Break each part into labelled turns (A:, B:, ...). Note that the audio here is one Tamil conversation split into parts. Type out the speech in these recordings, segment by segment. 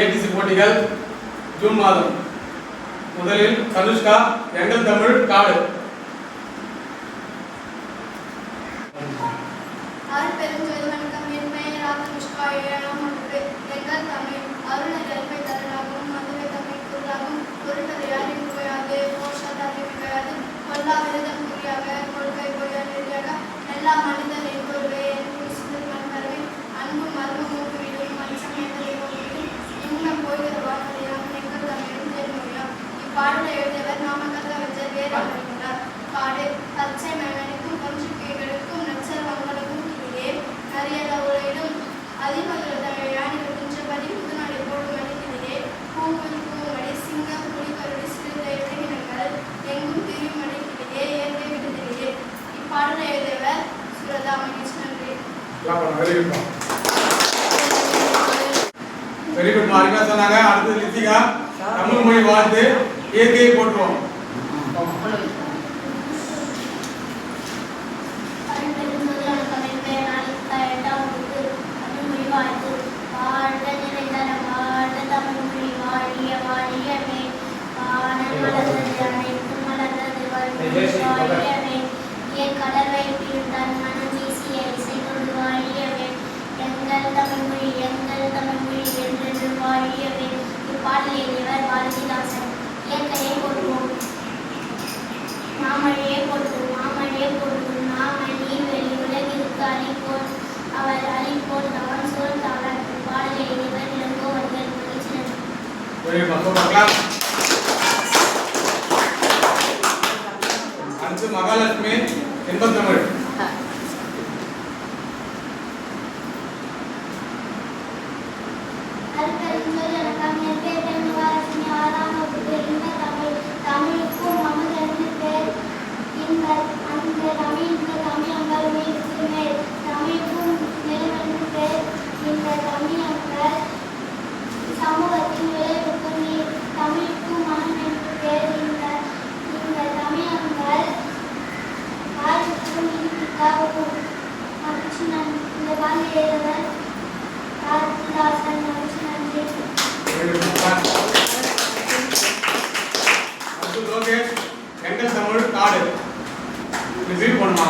A: ஏடிசி போட்டிகள் ஜூன் மாதம். முதலில் தனுஷ்கா எங்கள் தமிழ் காடு.
B: எல்லா மனிதர்களும்
A: வெரி குட் வெரி குட் மார்க்கா சொன்னாங்க அடுத்தது லித்திகா. தமிழ் மொழி வாழ்த்து. இயற்கையை போற்றுவோம்.
C: பாடல் எழுதியவர் பாரதிதாசன் இயற்கையை போற்றுவோம். மாமழையே போட்டு மாமழையே போட்டு மாமணி வெளி உலகிற்கு அளிப்போன் அவர் அளிப்போன் தவன் சோல் தவன் பாடல் எழுதியவர் இளங்கோவர்கள் மகிழ்ச்சி
A: வெரி குட் அடுத்து மகாலட்சுமி இன்பத்தமிழ்.
C: வாழ்வுக்கும் மகிழ்ச்சி நன் இந்த பாடலை எழுதியவர் பாரதிதாசன் மகிழ்ச்சி நன்றி
A: லோகேஷ் எங்கள் தமிழ் காடு பண்ணுமா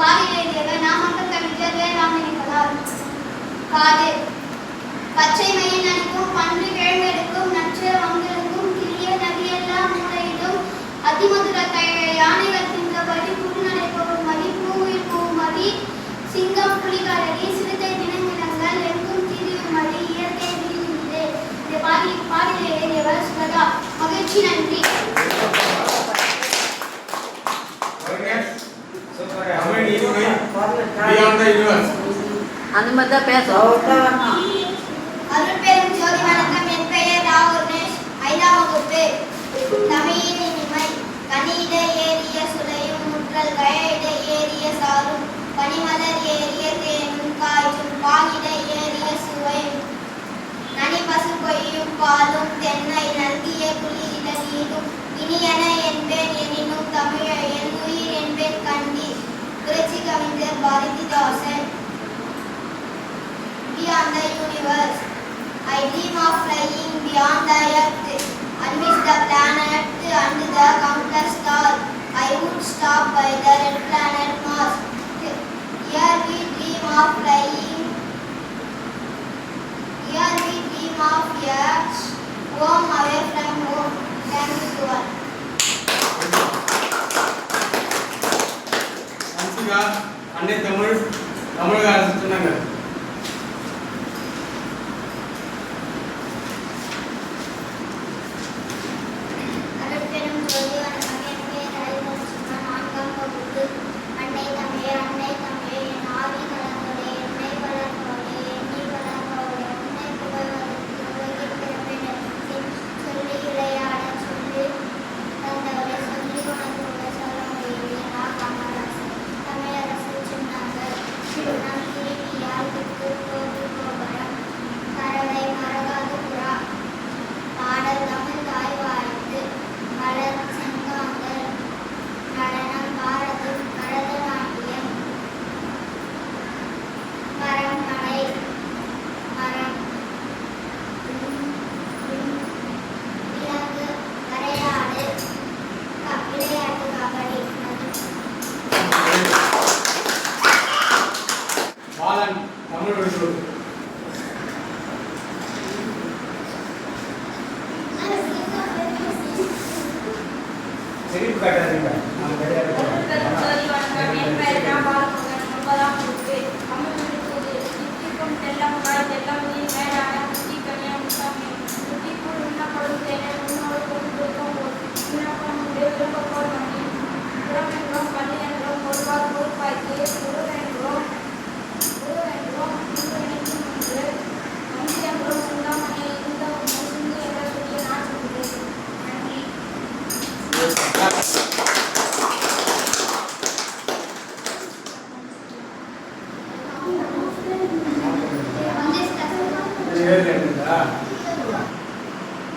B: பாடல் எழுதியவர் நாமக்கல் கவிஞர் வேளாண்மைகளால் காது. பச்சை மயில் அணிக்கும் பன்றி கிழங்கெடுக்கும் நச்சு வங்கிருக்கும் கிளிய நதியெல்லாம் மூளையிடும். அதிமதுர தைழ யானைகள் தின்றபடி புதுநடை போகும்படி பூவில் போகும்படி சிங்கம் புலிகளடி சிறுத்தை தினங்கிழங்கள் எங்கும் திரியும்படி இயற்கை விரிகின்றது இந்த பாடி பாடலை எழுதியவர் சுரதா. மகிழ்ச்சி நன்றி.
A: யூனிவர்ஸ்
D: அந்த மாதிரி தான் பேசும்
B: அருட்பெரும் ஜோதி வணக்கம் என் பெயர் ராகுர்னேஷ் ஐந்தாம் வகுப்பு தமிழின் இனிமை கனியிட ஏறிய சுளையும் முற்றல் கயையிட ஏறிய சாரும் பனிமலர் ஏறிய தேனும் காய்ச்சும் பாகிட ஏறிய சுவையும் நனி பசு கொய்யும் பாலும் தென்னை நல்கிய குளிரிட நீரும் இனியன என்பேன் எனினும். 40,000. Beyond the universe, I dream of flying beyond the earth, amidst the planet and the countless stars. I would stop by the red planet Mars. Here we dream of flying. Here we dream of here, home away from home. Thank you to.
A: Thank you, God. Tamil தமிழக அரசு சொன்னாங்க
C: அருட்பெரும் ஜோதி வணக்கம் என் பெயர் ஹரிவம்சமா நான்காம் வகுப்பு அன்னை தமிழே அன்னை தமிழே என் ஆவி கலந்தோடே என்னை வளர்ந்தோடே எண்ணி வளர்ந்தோடே
A: பாலன் தமிழ்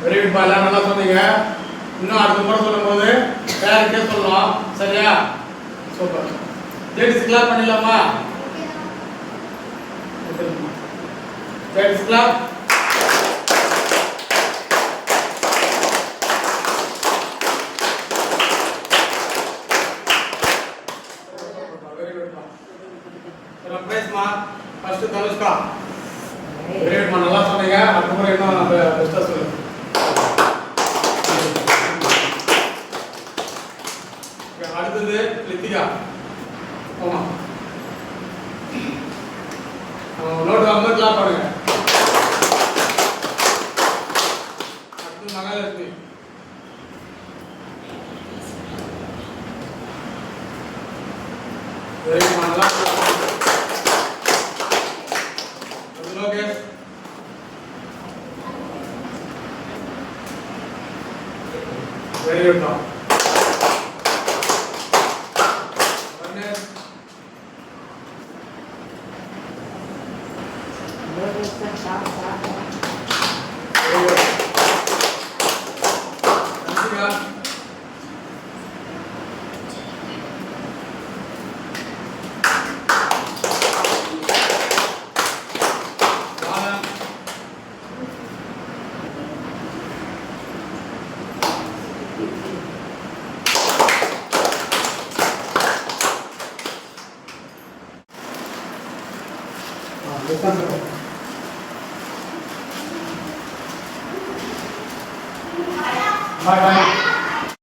A: வெரி குட் பா எல்லாம் நல்லா சொன்னீங்க. இன்னும் அடுத்த முறை சொல்லும்போது பேருக்கே சொல்லலாம். சரியா? சூப்பர். லேடிஸ் கிளாப் பண்ணிடலாமா? லேடிஸ் கிளாப் வெரி குட் பா ஃபர்ஸ்ட் தனுஷ்கா வெரி குட் மா அடுத்த முறை இன்னும் நம்ம பெஸ்ட்டாக very good now. 拜拜。